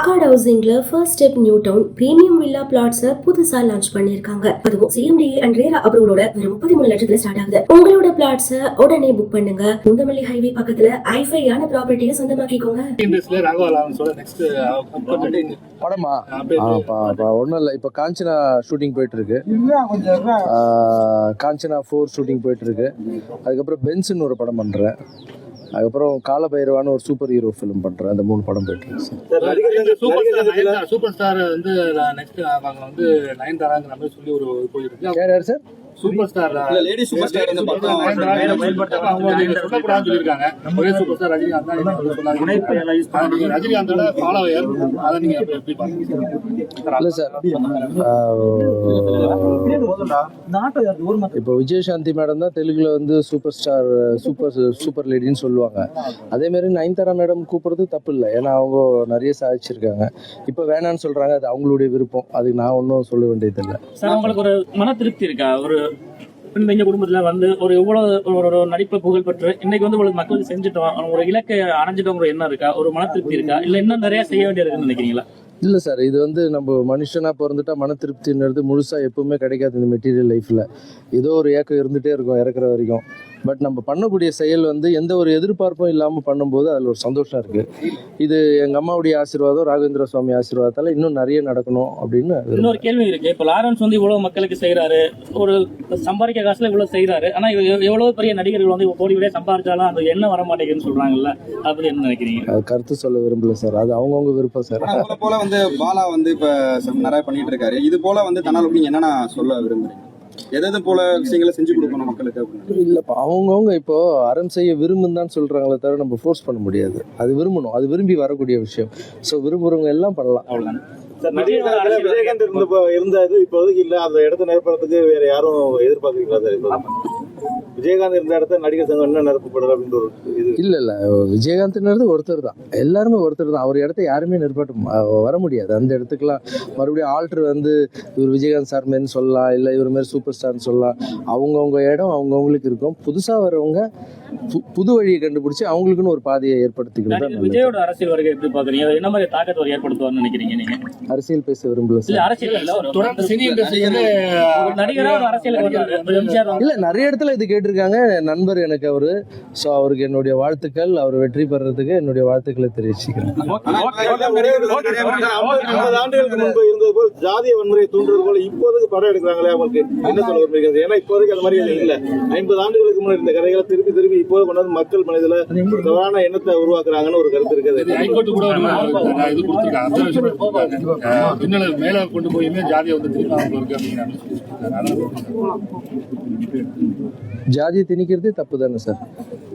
Accord ஹவுசிங்ல first step new town premium villa plots புதுசா launch பண்ணிருக்காங்க அதுவும் சிஎம்டி அண்ட் ரேரா அப்ரூவோட வெறும் முப்பத்தி மூணு லட்சத்துல ஸ்டார்ட் ஆகுது. உங்களோட பிளாட்ஸ் உடனே புக் பண்ணுங்க. பூந்தமல்லி ஹைவே பக்கத்துல ஐஃபையான ப்ராப்பர்ட்டியை சொந்தமாக்கிக்கோங்க. படமா? ஒன்றும் இல்லை. இப்போ காஞ்சனா ஷூட்டிங் போயிட்டு இருக்கு காஞ்சனா ஃபோர் ஷூட்டிங் போயிட்டு இருக்கு அதுக்கப்புறம் பென்ஸ்னு ஒரு படம் பண்றேன். அதுக்கப்புறம் காலபைரவான ஒரு சூப்பர் ஹீரோ ஃபிலிம் பண்றேன் அந்த மூணு படம் போயிட்டு இருக்கு sir super star super star வந்து நெக்ஸ்ட் அவங்க வந்து நயன் தாராங்கிற மாதிரி சொல்லி ஒரு போயிருக்கு. யார் யார் sir super star lady super star வந்து படம் அவங்க சொல்லக்கூடாதுன்னு சொல்லியிருக்காங்க. ஒரே சூப்பர் ஸ்டார் ரஜினிகாந்த் தான் ரஜினிகாந்தோட ஃபாலோயர் அதை நீங்க எப்படி- பாருங்க இல்லை சார். இப்போ விஜயசாந்தி மேடம் தான் தெலுங்குல வந்து சூப்பர் ஸ்டார் சூப்பர் சூப்பர் லேடின்னு சொல்லுவாங்க. அதே மாதிரி நயன்தாரா மேடம் கூப்பிடுறது தப்பு இல்லை. ஏன்னா அவங்க நிறைய சாதிச்சிருக்காங்க. இப்போ வேணான்னு சொல்றாங்க. அது அவங்களுடைய விருப்பம். அதுக்கு நான் ஒன்றும் சொல்ல வேண்டியதில்லை. சார் உங்களுக்கு ஒரு மன திருப்தி இருக்கா? ஒரு பின்தங்கிய குடும்பத்துல வந்து ஒரு இவ்வளவு ஒரு நடிப்பை புகழ் பெற்று இன்னைக்கு வந்து உங்களுக்கு மக்கள் செஞ்சுட்டோம். ஒரு இலக்கை அடைஞ்சிட்டோங்கிற எண்ணம் இருக்கா? ஒரு மன திருப்தி இருக்கா? இல்ல இன்னும் நிறைய செய்ய வேண்டியிருக்குன்னு நினைக்கிறீங்களா? இல்லை சார் இது வந்து நம்ம மனுஷனாக பிறந்துட்டா மன திருப்தின்றது முழுசாக எப்பவுமே கிடைக்காது இந்த மெட்டீரியல் லைஃப்பில் ஏதோ ஒரு ஏக்கம் இருந்துகிட்டே இருக்கும் இறக்குற வரைக்கும். பட் நம்ம பண்ணக்கூடிய செயல் வந்து எந்த ஒரு எதிர்பார்ப்பும் இல்லாமல் பண்ணும்போது அதில் ஒரு சந்தோஷம் இருக்குது இது எங்கள் அம்மாவுடைய ஆசீர்வாதம் ராகவேந்திர சுவாமி ஆசீர்வாதத்தால் இன்னும் நிறைய நடக்கணும் அப்படின்னு. இன்னொரு கேள்வி இருக்கு. இப்ப லாரன்ஸ் வந்து இவ்வளவு மக்களுக்கு செய்யறாரு ஒரு சம்பாதிக்க காசுல இவ்வளவு செய்யறாரு ஆனா இவ- எவ்வளவு பெரிய நடிகர்கள் வந்து கோடி விட சம்பாதிச்சாலும் அந்த எண்ணம் வர மாட்டேங்குதுன்னு சொல்றாங்கல்ல? அதை பத்தி என்ன நினைக்கிறீங்க? அது கருத்து சொல்ல விரும்பல சார். அது அவங்கவுங்க விருப்பம் சார். போல வந்து பாலா வந்து இப்ப நிறைய பண்ணிட்டு இருக்காரு. இது போல வந்து தன்னால நீங்க என்னன்னா சொல்ல விரும்புறீங்க? எது போல விஷயங்களை செஞ்சு கொடுக்கணும் மக்களுக்கு அப்படின்னு? இல்லைப்பா அவங்கவுங்க இப்போ அறம் செய்ய விரும்புன்னு தான் சொல்கிறாங்களே தவிர நம்ம ஃபோர்ஸ் பண்ண முடியாது. அது விரும்பணும் அது விரும்பி வரக்கூடிய விஷயம். ஸோ விரும்புகிறவங்க எல்லாம் பண்ணலாம். நடிகர் விஜயகாந்த் இருந்த இருந்தது இப்போதைக்கு இல்ல. அந்த இடத்த நிரப்புறதுக்கு வேற யாரும் எதிர்பார்க்குறீங்களா சார்? விஜயகாந்த் இருந்த இடத்த நடிகர் சங்கம் என்ன நிரப்பப்படல அப்படின்ற ஒரு இது? இல்ல இல்ல. விஜயகாந்த்ன்றது ஒருத்தர் தான். எல்லாருமே ஒருத்தர் தான். அவர் இடத்த யாருமே நிற்பாட்ட ம- வர முடியாது. அந்த இடத்துக்குலாம் மறுபடியும் ஆல்டர் வந்து இவர் விஜயகாந்த் சார் மாரின்னு சொல்லலாம் இல்ல இவர் மாதிரி சூப்பர் ஸ்டார்னு சொல்லலாம். அவங்கவுங்க இடம் அவங்கவுங்களுக்கு இருக்கும். புதுசா வரவங்க பு- புது வழியை கண்டுபிடிச்சு அவங்களுக்குன்னு ஒரு பாதையை ஏற்படுத்திக்கிறது விஜயோட அரசியல் வருகை எப்படி பாக்குறீங்க? என்ன மாதிரி தாக்கத்தை ஒரு ஏற்படுத்துவார்னு நினைக்கிறீங்க நீங்க? அரசியல் பேச விரும்பல அரசியல் இல்ல ஒரு தொடர்ந்து சினி இண்டஸ்ட்ரி வந்து ஒரு நடிகரா ஒரு அரசியலுக்கு வந்தாரு இப்ப எம்ஜிஆர் வந்து இல்ல நிறைய இடத்துல இது கேட்டிருக்காங்க நண்பர் எனக்கு அவரு ஸோ அவருக்கு என்னுடைய வாழ்த்துக்கள் அவர் வெற்றி பெறதுக்கு என்னுடைய வாழ்த்துக்களை தெரிவிச்சுக்கிறேன் ஆனா ஆண்டுகளுக்கு முன்பு இருந்தது போல் ஜாதிய வன்முறை தூண்டுறது போல இப்போதைக்கு படம் எடுக்கிறாங்களே அவங்களுக்கு என்ன சொல்ல விரும்புகிறது ஏன்னா இப்போதைக்கு அது மாதிரி இல்லை ஐம்பது ஆண்டுகளுக்கு முன்னாடி இந்த கதைகளை திருப்பி திருப்பி இப்போது கொண்டு வந்து மக்கள் மனதில ஒரு தவறான எண்ணத்தை உருவாக்குறாங்கன்னு ஒரு கருத்து இருக்குது ஹைகோர்ட் மேல கொண்டு போயுமே ஜாதியை வந்து திரும்ப அவங்க இருக்கு அப்படிங்கிற மாதிரி